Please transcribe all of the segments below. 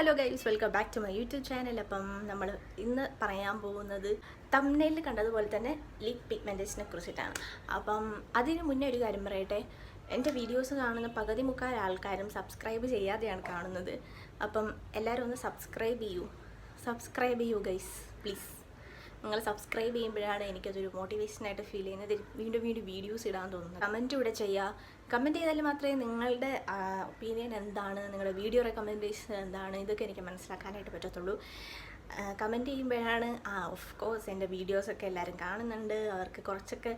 Hello guys welcome back to my YouTube channel. അപ്പം നമ്മൾ ഇന്ന് പറയാൻ പോകുന്നത് തമ്മിൽ കണ്ടതുപോലെ തന്നെ ലിപ് പിഗ്മെന്റേഷനെ കുറിച്ചിട്ടാണ്. അപ്പം അതിന് മുന്നേ ഒരു കാര്യം പറയട്ടെ. എന്റെ വീഡിയോസ് കാണുന്ന പകുതി മുക്കാൽ ആൾക്കാരും സബ്സ്ക്രൈബ് ചെയ്യാതെയാണ് കാണുന്നത്. അപ്പം എല്ലാവരും ഒന്ന് സബ്സ്ക്രൈബ് ചെയ്യൂ. സബ്സ്ക്രൈബ് ചെയ്യൂ ഗൈസ് പ്ലീസ് നിങ്ങൾ സബ്സ്ക്രൈബ് ചെയ്യുമ്പോഴാണ് എനിക്കതൊരു മോട്ടിവേഷനായിട്ട് ഫീൽ ചെയ്യുന്നത്. വീണ്ടും വീണ്ടും വീഡിയോസ് ഇടാൻ തോന്നുന്നത്. കമന്റ് ഇവിടെ ചെയ്യുക കമന്റ് ചെയ്താൽ മാത്രമേ നിങ്ങളുടെ ഒപ്പീനിയൻ എന്താണ് നിങ്ങളുടെ വീഡിയോ റെക്കമെൻഡേഷൻ എന്താണ് ഇതൊക്കെ എനിക്ക് മനസ്സിലാക്കാനായിട്ട് പറ്റത്തുള്ളൂ. കമന്റ് ചെയ്യുമ്പോഴാണ് ആ ഓഫ് കോഴ്സ് എന്റെ വീഡിയോസൊക്കെ എല്ലാവരും കാണുന്നുണ്ട്. അവർക്ക് കുറച്ചൊക്കെ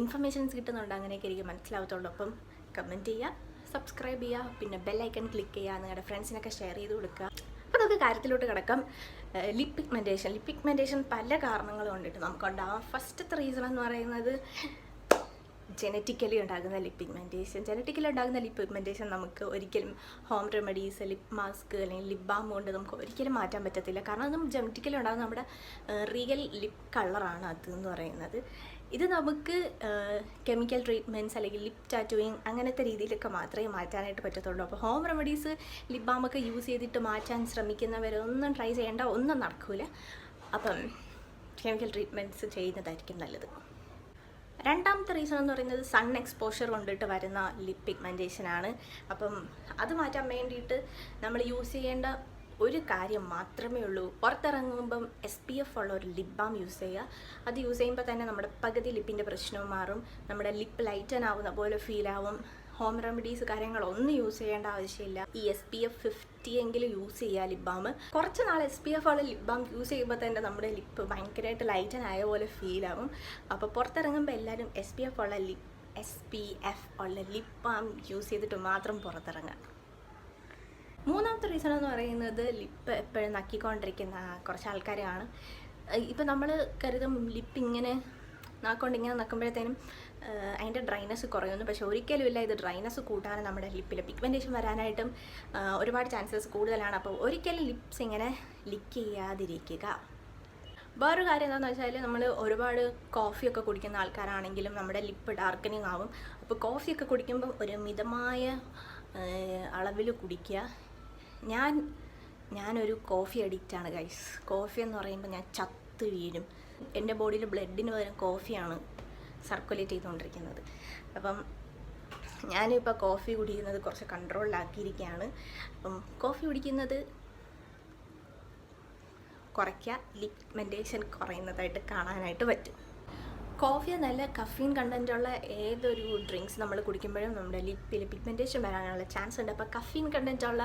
ഇൻഫർമേഷൻസ് കിട്ടുന്നുണ്ട്. അങ്ങനെയൊക്കെ എനിക്ക് മനസ്സിലാവത്തുള്ളൂ. അപ്പം കമന്റ് ചെയ്യുക സബ്സ്ക്രൈബ് ചെയ്യുക പിന്നെ ബെല്ലൈക്കൺ ക്ലിക്ക് ചെയ്യുക നിങ്ങളുടെ ഫ്രണ്ട്സിനൊക്കെ ഷെയർ ചെയ്ത് കൊടുക്കുക. അപ്പോൾ നമുക്ക് കാര്യത്തിലോട്ട് കിടക്കാം. ലിപ് പിഗ്മെന്റേഷൻ ലിപ് പിഗ്മെന്റേഷൻ പല കാരണങ്ങൾ കൊണ്ടിട്ട് നമുക്കുണ്ടാവാം ഫസ്റ്റത്തെ റീസൺ എന്ന് പറയുന്നത് ജനറ്റിക്കലി ഉണ്ടാകുന്ന ലിപ് പിഗ്മെന്റേഷൻ ജനറ്റിക്കലി ഉണ്ടാകുന്ന ലിപ് പിഗ്മെന്റേഷൻ നമുക്ക് ഒരിക്കലും ഹോം റെമഡീസ് ലിപ് മാസ്ക് അല്ലെങ്കിൽ ലിപ് ബാം കൊണ്ട് നമുക്ക് ഒരിക്കലും മാറ്റാൻ പറ്റത്തില്ല. കാരണം അത് ജനറ്റിക്കലി ഉണ്ടാകുന്ന നമ്മുടെ റിയൽ ലിപ് കളറാണ് അത് എന്ന് പറയുന്നത്. ഇത് നമുക്ക് കെമിക്കൽ ട്രീറ്റ്മെന്റ്സ് അല്ലെങ്കിൽ ലിപ് ടാറ്റോയിങ് അങ്ങനത്തെ രീതിയിലൊക്കെ മാത്രമേ മാറ്റാനായിട്ട് പറ്റത്തുള്ളൂ. അപ്പോൾ ഹോം റെമഡീസ് ലിപ് ബാമൊക്കെ യൂസ് ചെയ്തിട്ട് മാറ്റാൻ ശ്രമിക്കുന്നവരൊന്നും ട്രൈ ചെയ്യേണ്ട ഒന്നും നടക്കില്ല അപ്പം കെമിക്കൽ ട്രീറ്റ്മെന്റ്സ് ചെയ്യുന്നതായിരിക്കും നല്ലത്. രണ്ടാമത്തെ റീസൺ എന്ന് പറയുന്നത് സൺ എക്സ്പോഷർ കൊണ്ടിട്ട് വരുന്ന ലിപ് പിഗ്മെന്റേഷൻ ആണ്. അപ്പം അത് മാറ്റാൻ വേണ്ടിയിട്ട് നമ്മൾ യൂസ് ചെയ്യേണ്ട ഒരു കാര്യം മാത്രമേ ഉള്ളൂ. പുറത്തിറങ്ങുമ്പം എസ് പി എഫ് ഉള്ള ഒരു ലിപ് ബാം യൂസ് ചെയ്യുക. അത് യൂസ് ചെയ്യുമ്പോൾ തന്നെ നമ്മുടെ പകുതി ലിപ്പിന്റെ പ്രശ്നവും മാറും. നമ്മുടെ ലിപ്പ് ലൈറ്റൻ ആവുന്ന പോലെ ഫീൽ ആവും. ഹോം റെമഡീസ് കാര്യങ്ങളൊന്നും യൂസ് ചെയ്യേണ്ട ആവശ്യമില്ല. ഈ എസ് പി എഫ് ഫിഫ്റ്റി എങ്കിലും യൂസ് ചെയ്യുക ലിപ് ബാം കുറച്ച് നാൾ എസ് പി എഫ് ഉള്ള ലിപ് ബാം യൂസ് ചെയ്യുമ്പോൾ തന്നെ നമ്മുടെ ലിപ്പ് ഭയങ്കരമായിട്ട് ലൈറ്റൻ ആയ പോലെ ഫീൽ ആവും. അപ്പോൾ പുറത്തിറങ്ങുമ്പോൾ എല്ലാവരും എസ് പി എഫ് ഉള്ള ലിപ് എസ് പി എഫ് ഉള്ള ലിപ് ബാം യൂസ് ചെയ്തിട്ട് മാത്രം പുറത്തിറങ്ങുക. മൂന്നാമത്തെ റീസൺ എന്ന് പറയുന്നത് ലിപ്പ് എപ്പോഴും നക്കിക്കൊണ്ടിരിക്കുന്ന കുറച്ച് ആൾക്കാരെയാണ്. ഇപ്പം നമ്മൾ കരുതും ലിപ്പ് ഇങ്ങനെ നാക്കൊണ്ട് ഇങ്ങനെ നക്കുമ്പോഴത്തേനും അതിന്റെ ഡ്രൈനസ് കുറയുന്നു. പക്ഷെ ഒരിക്കലും ഇല്ല ഇത് ഡ്രൈനസ് കൂട്ടാനും നമ്മുടെ ലിപ്പിൽ പിഗ്മെന്റേഷൻ വരാനായിട്ടും ഒരുപാട് ചാൻസസ് കൂടുതലാണ്. അപ്പോൾ ഒരിക്കലും ലിപ്സ് ഇങ്ങനെ ലിക്ക് ചെയ്യാതിരിക്കുക. വേറൊരു കാര്യം എന്താണെന്ന് വെച്ചാൽ നമ്മൾ ഒരുപാട് കോഫിയൊക്കെ കുടിക്കുന്ന ആൾക്കാരാണെങ്കിലും നമ്മുടെ ലിപ്പ് ഡാർക്കനിങ് ആവും. അപ്പോൾ കോഫിയൊക്കെ കുടിക്കുമ്പോൾ ഒരു മിതമായ അളവിൽ കുടിക്കുക. ഞാൻ ഞാനൊരു കോഫി അഡിക്റ്റാണ് ഗൈസ് കോഫി എന്ന് പറയുമ്പോൾ ഞാൻ ചത്ത് വീഴും. എന്റെ ബോഡിയിൽ ബ്ലഡിന് പകരം കോഫിയാണ് സർക്കുലേറ്റ് ചെയ്തുകൊണ്ടിരിക്കുന്നത്. അപ്പം ഞാനിപ്പോൾ കോഫി കുടിക്കുന്നത് കുറച്ച് കൺട്രോളിലാക്കിയിരിക്കുകയാണ് അപ്പം കോഫി കുടിക്കുന്നത് കുറയ്ക്കുക ലിഗ്മെന്റേഷൻ കുറയുന്നതായിട്ട് കാണാനായിട്ട് പറ്റും. കോഫി നല്ല കഫീൻ കണ്ടന്റുള്ള ഏതൊരു ഡ്രിങ്ക്സ് നമ്മൾ കുടിക്കുമ്പോഴും നമ്മുടെ ലിപ്പിൽ പിഗ്മെന്റേഷൻ വരാനുള്ള ചാൻസ് ഉണ്ട്. അപ്പോൾ കഫീൻ കണ്ടന്റുള്ള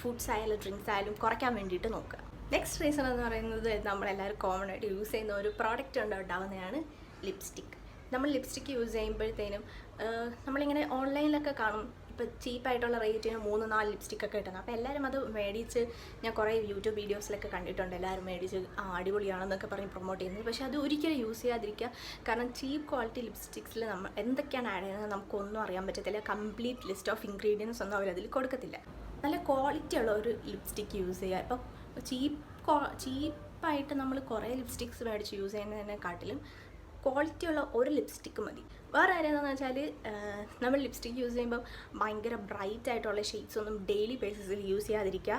ഫുഡ്സ് ആയാലും ഡ്രിങ്ക്സ് ആയാലും കുറയ്ക്കാൻ വേണ്ടിയിട്ട് നോക്കുക. നെക്സ്റ്റ് റീസൺ എന്ന് പറയുന്നത് നമ്മളെല്ലാവരും കോമൺ ആയിട്ട് യൂസ് ചെയ്യുന്ന ഒരു പ്രോഡക്റ്റ് ഉണ്ട് ഉണ്ടാവുന്നതാണ് ലിപ്സ്റ്റിക്ക് നമ്മൾ ലിപ്സ്റ്റിക് യൂസ് ചെയ്യുമ്പോഴത്തേനും നമ്മളിങ്ങനെ ഓൺലൈനിലൊക്കെ കാണും. ഇപ്പോൾ ചീപ്പായിട്ടുള്ള റേറ്റിന് മൂന്ന് നാല് ലിപ്സ്റ്റിക്കൊക്കെ കിട്ടുന്നത്. അപ്പോൾ എല്ലാവരും അത് മേടിച്ച് ഞാൻ കുറേ യൂട്യൂബ് വീഡിയോസിലൊക്കെ കണ്ടിട്ടുണ്ട്. എല്ലാവരും മേടിച്ച് ആ അടിപൊളിയാണെന്നൊക്കെ പറഞ്ഞ് പ്രൊമോട്ട് ചെയ്യുന്നത്. പക്ഷേ അത് ഒരിക്കലും യൂസ് ചെയ്യാതിരിക്കുക. കാരണം ചീപ്പ് ക്വാളിറ്റി ലിപ്സ്റ്റിക്സിൽ നമ്മൾ എന്തൊക്കെയാണ് ആഡ് ചെയ്യുന്നത് നമുക്കൊന്നും അറിയാൻ പറ്റത്തില്ല. കംപ്ലീറ്റ് ലിസ്റ്റ് ഓഫ് ഇൻഗ്രീഡിയൻസ് ഒന്നും അവരതിൽ കൊടുക്കത്തില്ല. നല്ല ക്വാളിറ്റി ഉള്ള ഒരു ലിപ്സ്റ്റിക് യൂസ് ചെയ്യുക. ഇപ്പോൾ ചീപ്പ് ചീപ്പായിട്ട് നമ്മൾ കുറേ ലിപ്സ്റ്റിക്സ് മേടിച്ച് യൂസ് ചെയ്യുന്നതിനെക്കാട്ടിലും ക്വാളിറ്റി ഉള്ള ഒരു ലിപ്സ്റ്റിക്ക് മതി. വേറെ കാര്യം വെച്ചാൽ നമ്മൾ ലിപ്സ്റ്റിക്ക് യൂസ് ചെയ്യുമ്പോൾ ഭയങ്കര ബ്രൈറ്റ് ആയിട്ടുള്ള ഷെയ്ഡ്സ് ഒന്നും ഡെയിലി ബേസിസിൽ യൂസ് ചെയ്യാതിരിക്കുക.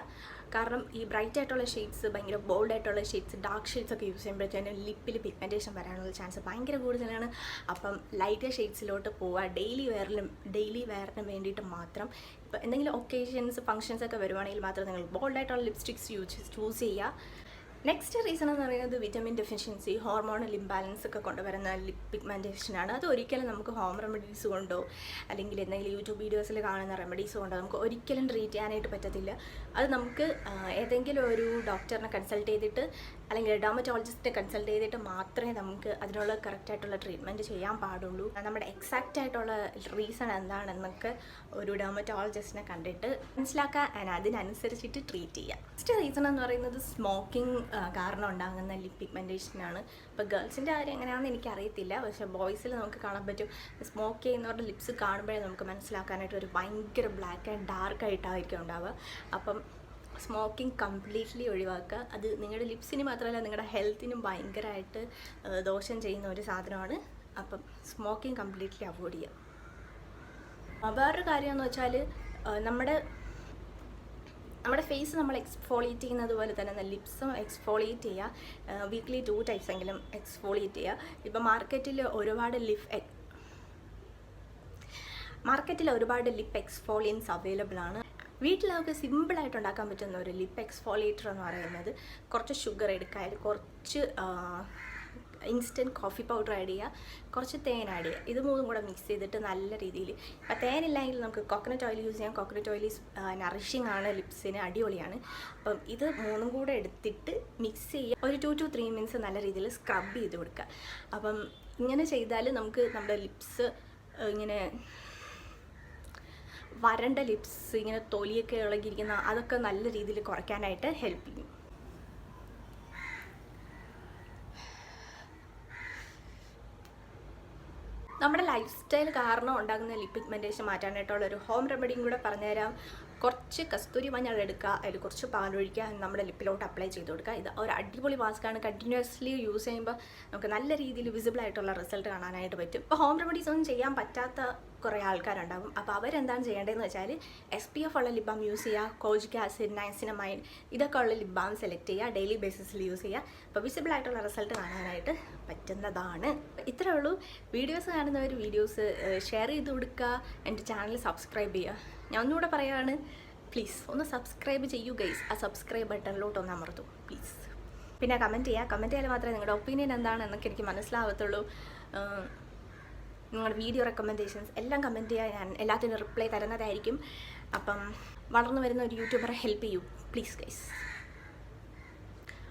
കാരണം ഈ ബ്രൈറ്റ് ആയിട്ടുള്ള ഷെയ്ഡ്സ് ഭയങ്കര ബോൾഡ് ആയിട്ടുള്ള ഷെയ്ഡ്സ് ഡാർക്ക് ഷെയ്ഡ്സ് ഒക്കെ യൂസ് ചെയ്യുമ്പോഴത്തേനും ലിപ്പിൽ പിഗ്മെന്റേഷൻ വരാനുള്ള ചാൻസ് ഭയങ്കര കൂടുതലാണ്. അപ്പം ലൈറ്റ് ഷെയ്ഡ്സിലോട്ട് പോവുക ഡെയിലി വെയറിലും ഡെയിലി വെയറിന് വേണ്ടിയിട്ട് മാത്രം. ഇപ്പോൾ എന്തെങ്കിലും ഒക്കേഷൻസ് ഫംഗ്ഷൻസ് ഒക്കെ വരുവാണെങ്കിൽ മാത്രം നിങ്ങൾ ബോൾഡ് ആയിട്ടുള്ള ലിപ്സ്റ്റിക്സ് യൂസ് ചൂസ് ചെയ്യുക. നെക്സ്റ്റ് റീസൺ എന്ന് പറയുന്നത് വിറ്റമിൻ ഡെഫിഷ്യൻസി ഹോർമോണൽ ഇംബാലൻസ് ഒക്കെ കൊണ്ടുവരുന്ന പിഗ്മെന്റേഷനാണ് അത് ഒരിക്കലും നമുക്ക് ഹോം റെമഡീസ് കൊണ്ടോ അല്ലെങ്കിൽ എന്തെങ്കിലും യൂട്യൂബ് വീഡിയോസിൽ കാണുന്ന റെമഡീസ് കൊണ്ടോ നമുക്ക് ഒരിക്കലും ട്രീറ്റ് ചെയ്യാനായിട്ട് പറ്റത്തില്ല. അത് നമുക്ക് ഏതെങ്കിലും ഒരു ഡോക്ടറിനെ കൺസൾട്ട് ചെയ്തിട്ട് അല്ലെങ്കിൽ ഡോമറ്റോളജിസ്റ്റിനെ കൺസൾട്ട് ചെയ്തിട്ട് മാത്രമേ നമുക്ക് അതിനുള്ള കറക്റ്റായിട്ടുള്ള ട്രീറ്റ്മെന്റ് ചെയ്യാൻ പാടുള്ളൂ. നമ്മുടെ എക്സാക്റ്റ് ആയിട്ടുള്ള റീസൺ എന്താണെന്നൊക്കെ ഒരു ഡോമറ്റോളജിസ്റ്റിനെ കണ്ടിട്ട് മനസ്സിലാക്കുക അതിനനുസരിച്ചിട്ട് ട്രീറ്റ് ചെയ്യുക നെക്സ്റ്റ് റീസൺ എന്ന് പറയുന്നത് സ്മോക്കിംഗ് കാരണം ഉണ്ടാകുന്ന ലിപ് പിഗ്മെന്റേഷനാണ് ഇപ്പോൾ ഗേൾസിന്റെ കാര്യം എങ്ങനെയാണെന്ന് എനിക്കറിയത്തില്ല. പക്ഷേ ബോയ്സിൽ നമുക്ക് കാണാൻ പറ്റും സ്മോക്ക് ചെയ്യുന്നവരുടെ ലിപ്സ് കാണുമ്പോഴേ നമുക്ക് മനസ്സിലാക്കാനായിട്ട് ഒരു ഭയങ്കര ബ്ലാക്ക് ആൻഡ് ഡാർക്ക് ആയിട്ടായിരിക്കും ഉണ്ടാവുക. അപ്പം സ്മോക്കിംഗ് കംപ്ലീറ്റ്ലി ഒഴിവാക്കുക. അത് നിങ്ങളുടെ ലിപ്സിന് മാത്രമല്ല നിങ്ങളുടെ ഹെൽത്തിനും ഭയങ്കരമായിട്ട് ദോഷം ചെയ്യുന്ന ഒരു സാധനമാണ്. അപ്പം സ്മോക്കിംഗ് കംപ്ലീറ്റ്ലി അവോയ്ഡ് ചെയ്യുക. വേറൊരു കാര്യം എന്ന് വെച്ചാൽ നമ്മുടെ നമ്മുടെ ഫേസ് നമ്മൾ എക്സ്ഫോളിയേറ്റ് ചെയ്യുന്നത് പോലെ തന്നെ ലിപ്സും എക്സ്ഫോളിയേറ്റ് ചെയ്യുക. വീക്ക്ലി ടു ടൈപ്സ് എങ്കിലും എക്സ്ഫോളിയേറ്റ് ചെയ്യുക. ഇപ്പം മാർക്കറ്റിൽ ഒരുപാട് ലിപ് മാർക്കറ്റിൽ ഒരുപാട് ലിപ് എക്സ്ഫോളിയൻസ് അവൈലബിൾ ആണ്. വീട്ടിലൊക്കെ സിമ്പിളായിട്ട് ഉണ്ടാക്കാൻ പറ്റുന്ന ഒരു ലിപ് എക്സ്ഫോളിയേറ്റർ എന്ന് പറയുന്നത് കുറച്ച് ഷുഗർ എടുക്കുക കുറച്ച് ഇൻസ്റ്റന്റ് കോഫി പൗഡർ ആഡ് ചെയ്യുക. കുറച്ച് തേൻ ആഡ് ചെയ്യുക. ഇത് മൂന്നും കൂടെ മിക്സ് ചെയ്തിട്ട് നല്ല രീതിയിൽ. ഇപ്പം തേനില്ലെങ്കിൽ നമുക്ക് കോക്കനട്ട് ഓയിൽ യൂസ് ചെയ്യാം. കോക്കനട്ട് ഓയിൽ നറിഷിങ് ആണ് ലിപ്സിന് അടിപൊളിയാണ്. അപ്പം ഇത് മൂന്നും കൂടെ എടുത്തിട്ട് മിക്സ് ചെയ്യുക. ഒരു ടു ടു ത്രീ മിനിറ്റ്സ് നല്ല രീതിയിൽ സ്ക്രബ് ചെയ്ത് കൊടുക്കുക. അപ്പം ഇങ്ങനെ ചെയ്താൽ നമുക്ക് നമ്മുടെ ലിപ്സ് ഇങ്ങനെ വരണ്ട ലിപ്സ് ഇങ്ങനെ തൊലിയൊക്കെ ഇളകിയിരിക്കുന്ന അതൊക്കെ നല്ല രീതിയിൽ കുറയ്ക്കാനായിട്ട് ഹെൽപ്പ് ചെയ്യും. നമ്മുടെ ലൈഫ് സ്റ്റൈൽ കാരണം ഉണ്ടാകുന്ന ലിപ് പിഗ്മെന്റേഷൻ മാറ്റാനായിട്ടുള്ള ഒരു ഹോം റെമഡിയും കൂടെ പറഞ്ഞുതരാം. കുറച്ച് കസ്തൂരി മഞ്ഞൾ എടുക്കുക അതിൽ കുറച്ച് പാലൊഴിക്കുക നമ്മുടെ ലിപ്പിലോട്ട് അപ്ലൈ ചെയ്ത് കൊടുക്കുക. ഇത് ഒരു അടിപൊളി മാസ്ക്കാണ് കണ്ടിന്യൂസ്ലി യൂസ് ചെയ്യുമ്പോൾ നമുക്ക് നല്ല രീതിയിൽ വിസിബിൾ ആയിട്ടുള്ള റിസൾട്ട് കാണാനായിട്ട് പറ്റും. ഇപ്പോൾ ഹോം റെമഡീസ് ഒന്നും ചെയ്യാൻ പറ്റാത്ത കുറേ ആൾക്കാരുണ്ടാകും അപ്പോൾ അവരെന്താണ് ചെയ്യേണ്ടതെന്ന് വെച്ചാൽ എസ് പി എഫ് ഉള്ള ലിബാം യൂസ് ചെയ്യുക കോജിക് ആസിഡ് നൈസിനമൈൻ ഇതൊക്കെ ഉള്ള ലിബാം സെലക്ട് ചെയ്യുക ഡെയിലി ബേസിസിൽ യൂസ് ചെയ്യുക. അപ്പോൾ വിസിബിൾ ആയിട്ടുള്ള റിസൾട്ട് കാണാനായിട്ട് പറ്റുന്നതാണ്. ഇത്രേ ഉള്ളൂ. വീഡിയോസ് കാണുന്നവർ വീഡിയോസ് ഷെയർ ചെയ്ത് കൊടുക്കുക. എന്റെ ചാനൽ സബ്സ്ക്രൈബ് ചെയ്യുക. ഞാൻ ഒന്നുകൂടെ പറയുകയാണ് പ്ലീസ് ഒന്ന് സബ്സ്ക്രൈബ് ചെയ്യൂ ഗൈസ് ആ സബ്സ്ക്രൈബ് ബട്ടണിലോട്ട് ഒന്ന് അമർത്തു പ്ലീസ് പിന്നെ കമന്റ് ചെയ്യുക. കമന്റ് ചെയ്യാൻ മാത്രമേ നിങ്ങളുടെ ഒപ്പീനിയൻ എന്താണെന്നൊക്കെ എനിക്ക് മനസ്സിലാവത്തുള്ളൂ. നിങ്ങളുടെ വീഡിയോ റെക്കമെൻഡേഷൻസ് എല്ലാം കമന്റ് ചെയ്യാൻ ഞാൻ എല്ലാത്തിനും റിപ്ലൈ തരുന്നതായിരിക്കും. അപ്പം വളർന്നു വരുന്ന ഒരു യൂട്യൂബറെ ഹെൽപ്പ് ചെയ്യൂ. പ്ലീസ് ഗൈസ്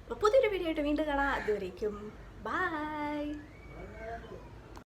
അപ്പോൾ പുതിയൊരു വീഡിയോ ആയിട്ട് വീണ്ടും കാണാം. അതുവരേക്കും ബൈ